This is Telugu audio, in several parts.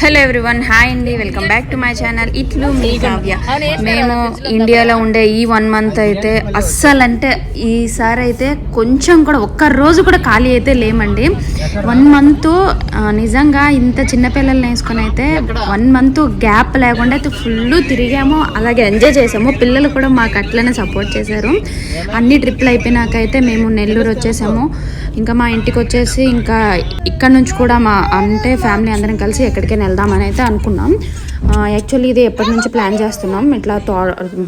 హలో ఎవ్రీవన్ హాయ్ అండి. Welcome back to my channel ఇట్లు మీ కావ్య. మేము ఇండియాలో ఉండే ఈ వన్ మంత్ అయితే అస్సలు అంటే ఈసారి అయితే కొంచెం కూడా ఒక్క రోజు కూడా ఖాళీ అయితే లేమండి. వన్ మంత్ నిజంగా ఇంత చిన్న పిల్లల్ని వేసుకొని అయితే వన్ మంత్ గ్యాప్ లేకుండా అయితే ఫుల్ తిరిగాము అలాగే ఎంజాయ్ చేసాము. పిల్లలు కూడా మాకు అట్లనే సపోర్ట్ చేశారు. అన్ని ట్రిప్లు అయిపోయినాకైతే మేము నెల్లూరు వచ్చేసాము. ఇంకా మా ఇంటికి వచ్చేసి ఇంకా ఇక్కడ నుంచి కూడా మా అంటే ఫ్యామిలీ అందరం కలిసి ఎక్కడికైనా వెళ్దామని అయితే అనుకున్నాం యాక్చువల్లీ ఇది ఎప్పటి నుంచి ప్లాన్ చేస్తున్నాం. ఇట్లా తో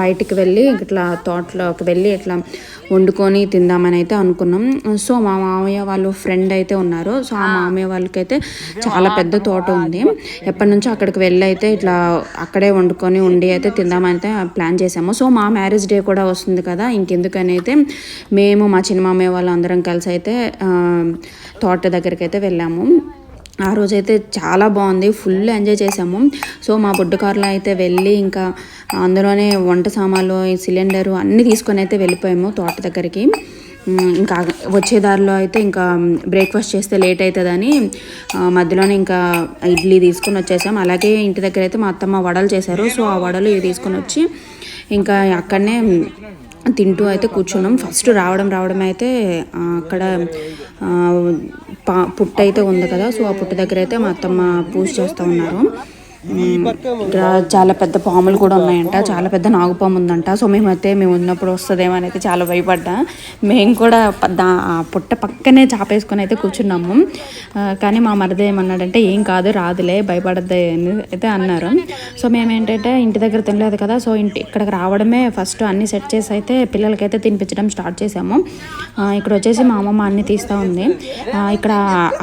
బయటికి వెళ్ళి ఇట్లా తోటలోకి వెళ్ళి ఇట్లా వండుకొని తిందామని అయితే అనుకున్నాం. సో మా మామయ్య వాళ్ళు ఫ్రెండ్ అయితే ఉన్నారు. సో ఆ మామయ్య వాళ్ళకైతే చాలా పెద్ద తోట ఉంది. ఎప్పటి నుంచో అక్కడికి వెళ్ళి అయితే ఇట్లా అక్కడే వండుకొని ఉండి అయితే తిందామని అయితే ప్లాన్ చేసాము సో మా మ్యారేజ్ డే కూడా వస్తుంది కదా ఇంకెందుకని అయితే మేము మా చిన్న మామయ్య వాళ్ళు అందరం కలిసి అయితే తోట దగ్గరికి అయితే వెళ్ళాము. ఆ రోజైతే చాలా బాగుంది. ఫుల్ ఎంజాయ్ చేసాము. సో మా బుడ్డ కారులో అయితే వెళ్ళి ఇంకా అందులోనే వంట సామాన్లు సిలిండరు అన్నీ తీసుకొని అయితే వెళ్ళిపోయాము తోట దగ్గరికి. ఇంకా వచ్చే దారిలో అయితే ఇంకా బ్రేక్ఫాస్ట్ చేస్తే లేట్ అవుతుందని మధ్యలోనే ఇంకా ఇడ్లీ తీసుకొని వచ్చేసాం. అలాగే ఇంటి దగ్గర అయితే మా అత్తమ్మ వడలు చేశారు. సో ఆ వడలు ఇవి తీసుకొని వచ్చి ఇంకా అక్కడనే తింటూ అయితే కూర్చున్నాం. ఫస్ట్ రావడం రావడం అయితే అక్కడ పా పుట్ట అయితే ఉంది కదా సో ఆ పుట్ట దగ్గర అయితే మా అత్తమ్మ పూజ చేస్తూ ఉన్నారు. ఇక్కడ చాలా పెద్ద పాములు కూడా ఉన్నాయంట. చాలా పెద్ద నాగుపాము ఉందంట. సో మేమైతే మేము ఉన్నప్పుడు వస్తుందేమో అని అయితే చాలా భయపడ్డా. మేము కూడా దా పుట్ట పక్కనే చాపేసుకొని అయితే కూర్చున్నాము. కానీ మా మరిది ఏమన్నాడంటే ఏం కాదు రాదులే భయపడద్దు అని అయితే అన్నారు. సో మేము ఏంటంటే ఇంటి దగ్గర తినలేదు కదా సో ఇంటి ఇక్కడికి రావడమే ఫస్ట్ అన్ని సెట్ చేసి అయితే పిల్లలకైతే తినిపించడం స్టార్ట్ చేసాము. ఇక్కడ వచ్చేసి మా అమ్మమ్మ అన్ని తీస్తూ ఉంది. ఇక్కడ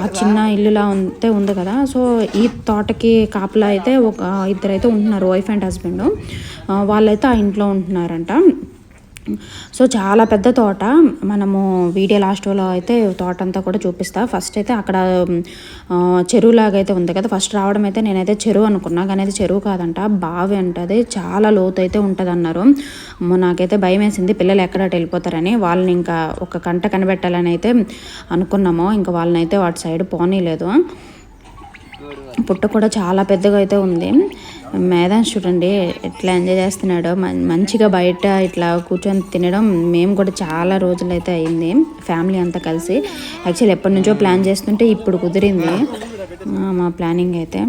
ఆ చిన్న ఇల్లులా ఉంటే ఉంది కదా. సో ఈ తోటకి కాపలా అయితే ఒక ఇద్దరైతే ఉంటున్నారు వైఫ్ అండ్ హస్బెండ్ వాళ్ళైతే ఆ ఇంట్లో ఉంటున్నారంట. సో చాలా పెద్ద తోట. మనము వీడియో లాస్ట్లో అయితే తోట అంతా కూడా చూపిస్తా. ఫస్ట్ అయితే అక్కడ చెరువులాగా అయితే ఉంది కదా. ఫస్ట్ రావడం అయితే నేనైతే చెరువు అనుకున్నా కానీ అయితే చెరువు కాదంట బావి అంటది. చాలా లోతు అయితే ఉంటుంది అన్నారు నాకైతే భయం వేసింది పిల్లలు ఎక్కడ వెళ్ళిపోతారని. వాళ్ళని ఇంకా ఒక కంట కనిపెట్టాలని అయితే అనుకున్నాము. ఇంకా వాళ్ళని అయితే వాటి సైడ్ పోనీలేదు. పుట్ట కూడా చాలా పెద్దగా అయితే ఉంది. మేధాన్ చూడండి ఎట్లా ఎంజాయ్ చేస్తున్నాడో. మంచిగా బయట ఇట్లా కూర్చొని తినడం మేము కూడా చాలా రోజులు అయితే అయింది ఫ్యామిలీ అంతా కలిసి. యాక్చువల్ ఎప్పటి నుంచో ప్లాన్ చేస్తుంటే ఇప్పుడు కుదిరింది మా ప్లానింగ్ అయితే.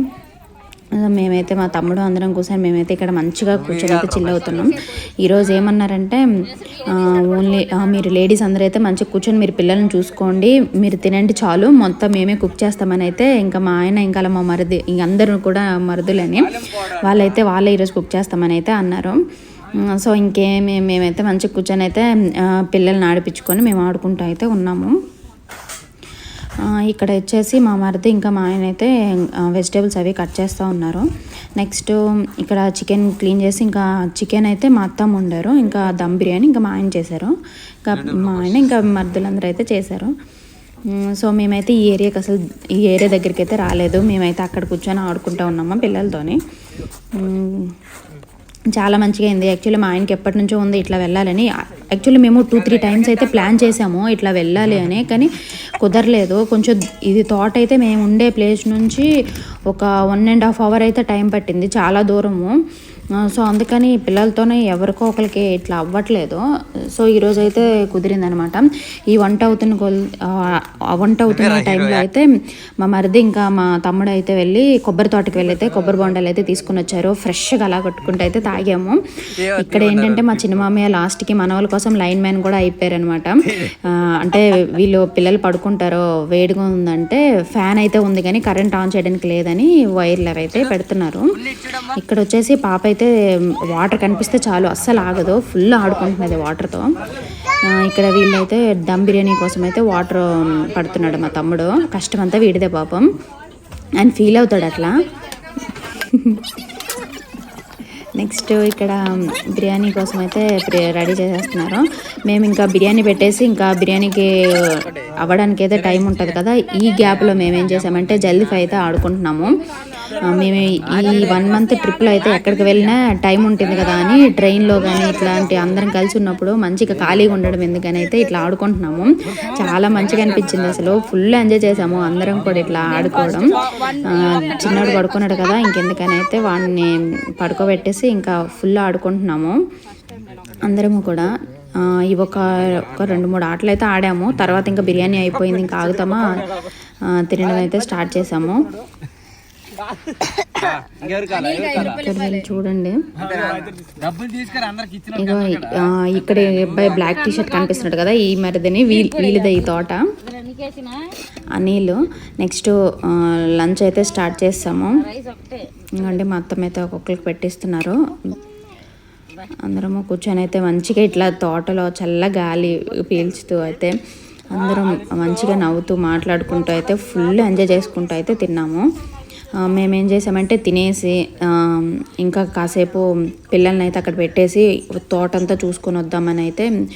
మేమైతే మా తమ్ముడు అందరం కూర్చొని మేమైతే ఇక్కడ మంచిగా కూర్చొని అయితే చిల్ అవుతున్నాం ఈరోజు ఏమన్నారంటే ఓన్లీ మీరు లేడీస్ అందరూ అయితే మంచిగా కూర్చొని మీరు పిల్లల్ని చూసుకోండి మీరు తినండి చాలు మొత్తం మేమే కుక్ చేస్తామని అయితే ఇంకా మా ఆయన ఇంకా అలా మా మరిది ఇంక అందరూ కూడా మరుదులని వాళ్ళైతే వాళ్ళే ఈరోజు కుక్ చేస్తామని అయితే అన్నారు. సో ఇంకేమి మేమైతే మంచిగా కూర్చొని అయితే పిల్లల్ని ఆడిపించుకొని మేము ఆడుకుంటూ అయితే ఉన్నాము. ఇక్కడ వచ్చేసి మా మరిది ఇంకా మా ఆయన అయితే వెజిటేబుల్స్ అవి కట్ చేస్తూ ఉన్నారు. నెక్స్ట్ ఇక్కడ చికెన్ క్లీన్ చేసి ఇంకా చికెన్ అయితే మా అత్తమ్మ వండారు. ఇంకా దమ్ బిర్యానీ ఇంకా మా ఆయన చేశారు. ఇంకా మా ఆయన ఇంకా మరుదులందరూ అయితే చేశారు. సో మేమైతే ఈ ఏరియాకి అసలు ఈ ఏరియా దగ్గరికి అయితే రాలేదు. మేమైతే అక్కడ కూర్చొని ఆడుకుంటూ ఉన్నాము పిల్లలతోని. చాలా మంచిగా అయింది. యాక్చువల్లీ మా ఆయనకి ఎప్పటి నుంచో ఉంది ఇట్లా వెళ్ళాలని. యాక్చువల్లీ మేము టూ త్రీ టైమ్స్ అయితే ప్లాన్ చేసాము ఇట్లా వెళ్ళాలి అని కానీ కుదరలేదు. కొంచెం ఇది థాట్ అయితే మేము ఉండే ప్లేస్ నుంచి ఒక వన్ అండ్ హాఫ్ అవర్ అయితే టైం పట్టింది చాలా దూరము. సో అందుకని పిల్లలతోనే ఎవరికో ఒకరికి ఇట్లా అవ్వట్లేదు. సో ఈరోజు అయితే కుదిరిందనమాట. ఈ వంట అవుతున్న కొల్ వంట అవుతున్న టైంలో అయితే మా మరిది ఇంకా మా తమ్ముడు అయితే వెళ్ళి కొబ్బరి తోటకి వెళ్ళి అయితే కొబ్బరి బొండాలు అయితే తీసుకుని వచ్చారు. ఫ్రెష్గా అలా కొట్టుకుంటూ అయితే తాగాము. ఇక్కడ ఏంటంటే మా చిన్న మామయ్య లాస్ట్కి మనవాళ్ళ కోసం లైన్ మ్యాన్ కూడా అయిపోయారనమాట. అంటే వీళ్ళు పిల్లలు పడుకుంటారో వేడిగా ఉందంటే ఫ్యాన్ అయితే ఉంది కానీ కరెంట్ ఆన్ చేయడానికి లేదని వైర్లు అయితే పెడుతున్నారు. ఇక్కడ వచ్చేసి పాప అయితే వాటర్ కనిపిస్తే చాలు అస్సలు ఆగదు. ఫుల్ ఆడుకుంటున్నది వాటర్తో. ఇక్కడ వీళ్ళైతే దమ్ బిర్యానీ కోసం అయితే వాటర్ పడుతున్నాడు మా తమ్ముడు. కష్టం అంతా వీడిదే పాపం. ఆయన ఫీల్ అవుతాడు అట్లా. నెక్స్ట్ ఇక్కడ బిర్యానీ కోసం అయితే రెడీ చేసేస్తున్నారు. మేము ఇంకా బిర్యానీ పెట్టేసి ఇంకా బిర్యానీకి అవ్వడానికి అయితే టైం ఉంటుంది కదా ఈ గ్యాప్లో మేము ఏం చేసామంటే జల్దీ ఫై అయితే ఆడుకుంటున్నాము. మేము ఈ వన్ మంత్ ట్రిప్లో అయితే ఎక్కడికి వెళ్ళినా టైం ఉంటుంది కదా అని ట్రైన్లో కానీ ఇట్లాంటి అందరం కలిసి ఉన్నప్పుడు మంచిగా ఖాళీగా ఉండడం ఎందుకని అయితే ఇట్లా ఆడుకుంటున్నాము. చాలా మంచిగా అనిపించింది అసలు. ఫుల్ ఎంజాయ్ చేసాము అందరం కూడా ఇట్లా ఆడుకోవడం. చిన్నవాడు చిన్నోడు పడుకున్నాడు కదా ఇంకెందుకని అయితే వాడిని పడుకోబెట్టేసి ఇంకా ఫుల్ ఆడుకుంటున్నాము. అందరము కూడా ఇవి ఒక ఒక రెండు మూడు ఆటలు అయితే ఆడాము. తర్వాత ఇంకా బిర్యానీ అయిపోయింది ఇంకా ఆగుతామా? తినడం అయితే స్టార్ట్ చేసాము. చూడండి. ఇగో ఇక్కడ అబ్బాయి బ్లాక్ టీ షర్ట్ కనిపిస్తున్నాడు కదా ఈ మరిదని వీల్ వీళ్ళదే ఈ తోట. అనిల్ నెక్స్ట్ లంచ్ అయితే స్టార్ట్ చేస్తాము. ఇంకండి మా అత్తమ్మ అయితే ఒక్కొక్కరికి పెట్టిస్తున్నారు. అందరము కూర్చొని అయితే మంచిగా ఇట్లా తోటలో చల్ల గాలి పీల్చుతూ అయితే అందరం మంచిగా నవ్వుతూ మాట్లాడుకుంటూ అయితే ఫుల్ ఎంజాయ్ చేసుకుంటూ అయితే తిన్నాము. మేమేం చేసామంటే తినేసి ఇంకా కాసేపు పిల్లల్ని అయితే అక్కడ పెట్టేసి తోటంతా చూసుకొని వద్దామని అయితే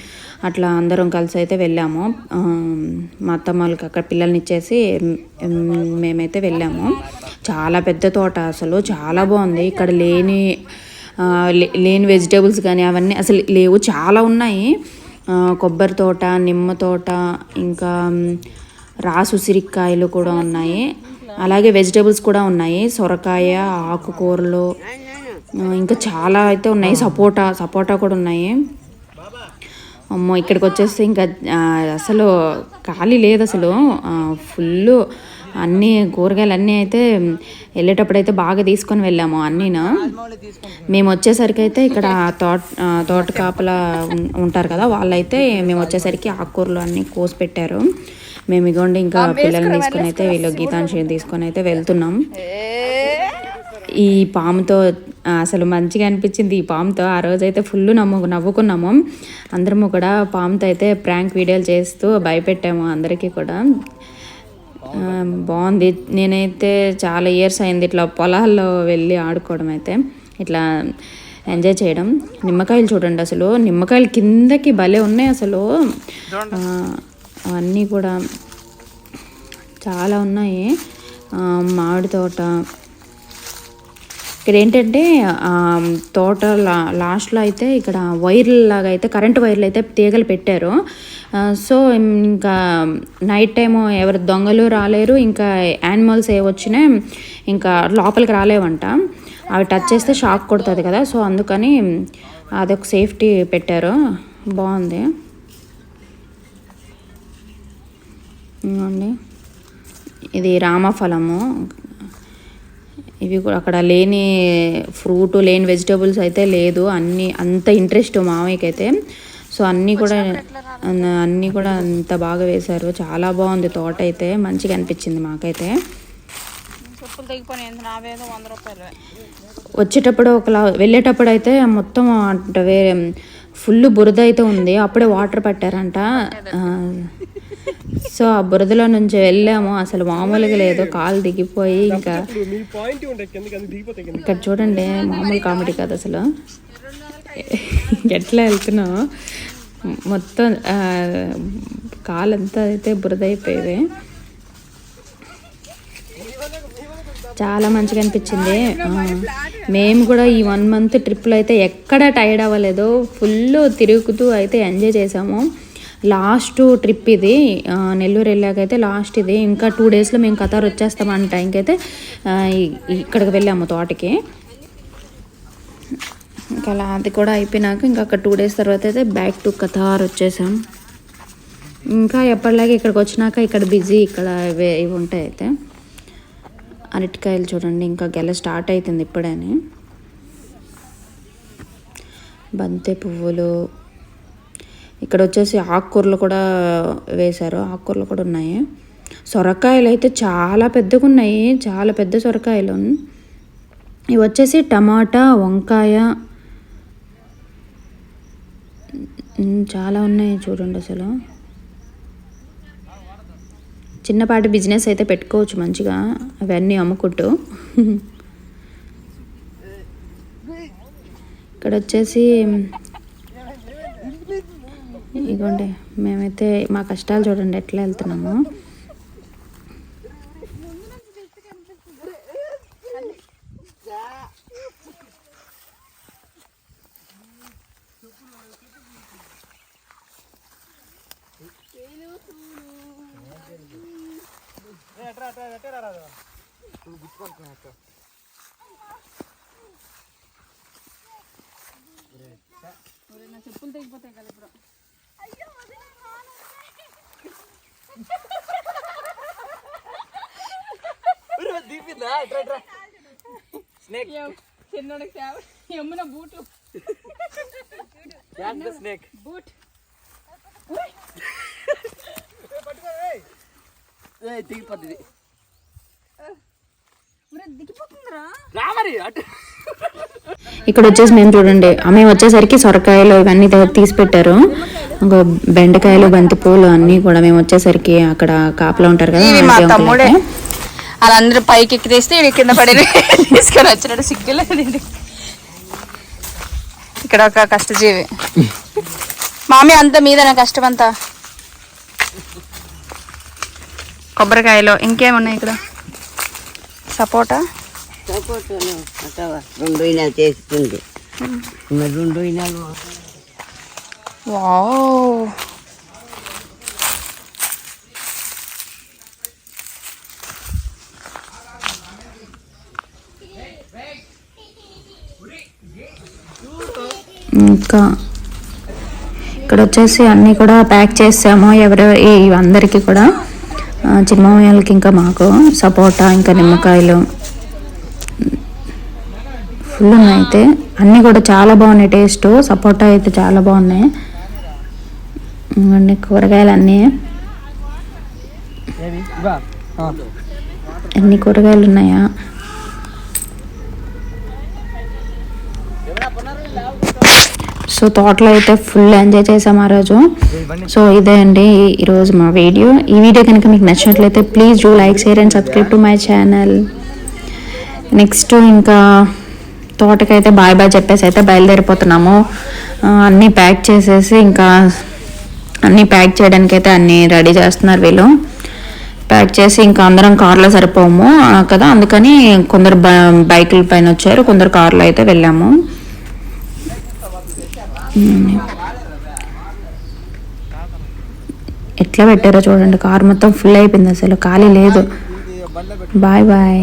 అట్లా అందరం కలిసి అయితే వెళ్ళాము. మా అత్తమ్మ వాళ్ళకి అక్కడ పిల్లల్ని ఇచ్చేసి మేమైతే వెళ్ళాము. చాలా పెద్ద తోట అసలు చాలా బాగుంది. ఇక్కడ లేని లే- లేని వెజిటేబుల్స్ కానీ అవన్నీ అసలు లేవు. చాలా ఉన్నాయి. కొబ్బరి తోట నిమ్మ తోట ఇంకా రాసు ఉసిరికాయలు కూడా ఉన్నాయి. అలాగే వెజిటేబుల్స్ కూడా ఉన్నాయి. సొరకాయ ఆకుకూరలు ఇంకా చాలా అయితే ఉన్నాయి. సపోటా సపోటా కూడా ఉన్నాయి. అమ్మో ఇక్కడికి వచ్చేస్తే ఇంకా అసలు ఖాళీ లేదు అసలు. ఫుల్ అన్ని కూరగాయలు అన్నీ అయితే వెళ్ళేటప్పుడు అయితే బాగా తీసుకొని వెళ్ళాము అన్నీను. మేము వచ్చేసరికి అయితే ఇక్కడ తోట తోట కాపల ఉంటారు కదా వాళ్ళైతే మేము వచ్చేసరికి ఆకుకూరలు అన్నీ కోసి పెట్టారు. మేము ఇగోండి ఇంకా పిల్లల్ని తీసుకొని అయితే వీళ్ళు గీతాంశి తీసుకొని అయితే వెళ్తున్నాం. ఈ పాముతో అసలు మంచిగా అనిపించింది ఈ పాముతో. ఆ రోజు అయితే ఫుల్ నవ్వు నవ్వుకున్నాము. అందరము కూడా పాముతో అయితే ప్రాంక్ వీడియోలు చేస్తూ భయపెట్టాము అందరికీ కూడా. బాగుంది. నేనైతే చాలా ఇయర్స్ అయింది ఇట్లా పొలాల్లో వెళ్ళి ఆడుకోవడం అయితే. ఇట్లా ఎంజాయ్ చేయడం. నిమ్మకాయలు చూడండి అసలు. నిమ్మకాయలు కిందకి భలే ఉన్నాయి అసలు. అన్నీ అవన్నీ కూడా చాలా ఉన్నాయి. మామిడి తోట. ఇక్కడ ఏంటంటే తోట లా లాస్ట్లో అయితే ఇక్కడ వైర్ల లాగా అయితే కరెంట్ వైర్లు అయితే తీగలు పెట్టారు. సో ఇంకా నైట్ టైం ఎవరు దొంగలు రాలేరు. ఇంకా యానిమల్స్ ఏ వచ్చినా ఇంకా లోపలికి రాలేవంట. అవి టచ్ చేస్తే షాక్ కొడుతుంది కదా. సో అందుకని అదొక సేఫ్టీ పెట్టారు. బాగుంది. ఇదిగోండి. ఇది రామఫలము. ఇవి కూడా అక్కడ లేని ఫ్రూట్ లేని వెజిటేబుల్స్ అయితే లేదు. అన్ని అంత ఇంట్రెస్ట్ మామయ్యకి అయితే సో అన్నీ కూడా అన్న- కూడా అంత బాగా వేశారు. చాలా బాగుంది తోట అయితే. మంచిగా అనిపించింది మాకైతే. వచ్చేటప్పుడు ఒకలా వెళ్ళేటప్పుడు అయితే మొత్తం అంటే వేరే ఫుల్ బురద అయితే ఉంది. అప్పుడే వాటర్ పట్టారంట. సో ఆ బురదలో నుంచి వెళ్ళాము. అసలు మామూలుగా లేదు. కాలు దిగిపోయి ఇంకా ఇక్కడ చూడండి మామూలు కామెడీ కాదు అసలు. ఎట్లా వెళ్తున్నావు? మొత్తం కాలంతా అయితే బురద అయిపోయేది చాలా మంచిగా అనిపించింది. మేము కూడా ఈ వన్ మంత్ ట్రిప్లో అయితే ఎక్కడ టైర్డ్ అవ్వలేదు. ఫుల్ తిరుగుతూ అయితే ఎంజాయ్ చేసాము. లాస్ట్ ట్రిప్ ఇది నెల్లూరు వెళ్ళాకైతే లాస్ట్ ఇది. ఇంకా టూ డేస్లో మేము కతార్ వచ్చేస్తామంట ఇంకైతే టైంకి అయితే ఇక్కడికి వెళ్ళాము తోటకి. ఇంకా అలా అది కూడా అయిపోయినాక ఇంకా అక్కడ టూ డేస్ తర్వాత అయితే బ్యాక్ టు కతార్ వచ్చేసాం. ఇంకా ఎప్పటిలాగే ఇక్కడికి వచ్చినాక ఇక్కడ బిజీ ఇక్కడ ఇవే ఇవి ఉంటాయి అయితే. అరటికాయలు చూడండి ఇంకా గెల స్టార్ట్ అవుతుంది ఇప్పుడని. బంతి పువ్వులు ఇక్కడ వచ్చేసి ఆకుకూరలు కూడా వేశారు. ఆకుకూరలు కూడా ఉన్నాయి. సొరకాయలు అయితే చాలా పెద్దగా ఉన్నాయి. చాలా పెద్ద సొరకాయలు. ఇవి వచ్చేసి టమాటా వంకాయ. చాలా ఉన్నాయి చూడండి అసలు. చిన్నపాటి బిజినెస్ అయితే పెట్టుకోవచ్చు మంచిగా. అవన్నీ అమ్ముకుంటూ. ఇక్కడ వచ్చేసి ఇగోండి మేమైతే మా కష్టాలు చూడండి ఎట్లా వెళ్తున్నాము. చెప్పులు తెగిపోతాయి కదా ఇప్పుడు. స్నేక్ చిన్నోడికి సేవ ఎమ్మున బూట్లు స్నేక్ బూట్. దిగిపోతుంది. ఒరే దిగిపోతుందిరా. రామరి అటు. ఇక్కడ వచ్చేసి మేము చూడండి. ఆమె వచ్చేసరికి సొరకాయలు ఇవన్నీ తీసి పెట్టారు ఇంకా బెండకాయలు బంతిపూలు అన్నీ కూడా మేము వచ్చేసరికి అక్కడ కాపలా ఉంటారు కదా వాళ్ళందరూ పైకి ఎక్కి తెస్తే కింద పడి తీసుకొని వచ్చినాడు. సిగ్గులేదండి ఇక్కడ ఒక కష్టజీవి. మామి అంత మీద నా కష్టం అంతా కొబ్బరికాయలు ఇంకేమున్నాయి ఇక్కడ? సపోటా? రెండు చేస్తుంది. రెండు ఇంకా ఇక్కడ వచ్చేసి అన్నీ కూడా ప్యాక్ చేసాము. ఎవరెవరు అందరికీ కూడా. చిన్నమామయ్యలకి ఇంకా మాకు సపోటా ఇంకా నిమ్మకాయలు. ఫుల్ ఉన్నాయి అయితే. అన్నీ కూడా చాలా బాగున్నాయి టేస్ట్. సపోటా అయితే చాలా బాగున్నాయి. కూరగాయలు అన్నీ ఎన్ని కూరగాయలు ఉన్నాయా? సో తోటలో అయితే ఫుల్ ఎంజాయ్ చేసాం ఆ రోజు. సో ఇదే అండి ఈరోజు మా వీడియో. ఈ వీడియో కనుక మీకు నచ్చినట్లయితే please do like share and subscribe to my channel next ఇంకా తోటకైతే బాయ్ బాయ్ చెప్పేసి అయితే బయలుదేరిపోతున్నాము. అన్నీ ప్యాక్ చేసేసి ఇంకా అన్నీ ప్యాక్ చేయడానికి అయితే అన్నీ రెడీ చేస్తున్నారు వీళ్ళు. ప్యాక్ చేసి ఇంకా అందరం కార్లో సరిపోము కదా? అందుకని కొందరు బైకుల పైన వచ్చారు కొందరు కార్లో అయితే వెళ్ళాము. ఎట్లా పెట్టారో చూడండి. కార్ మొత్తం ఫుల్ అయిపోయింది అసలు. ఖాళీ లేదు. Bye bye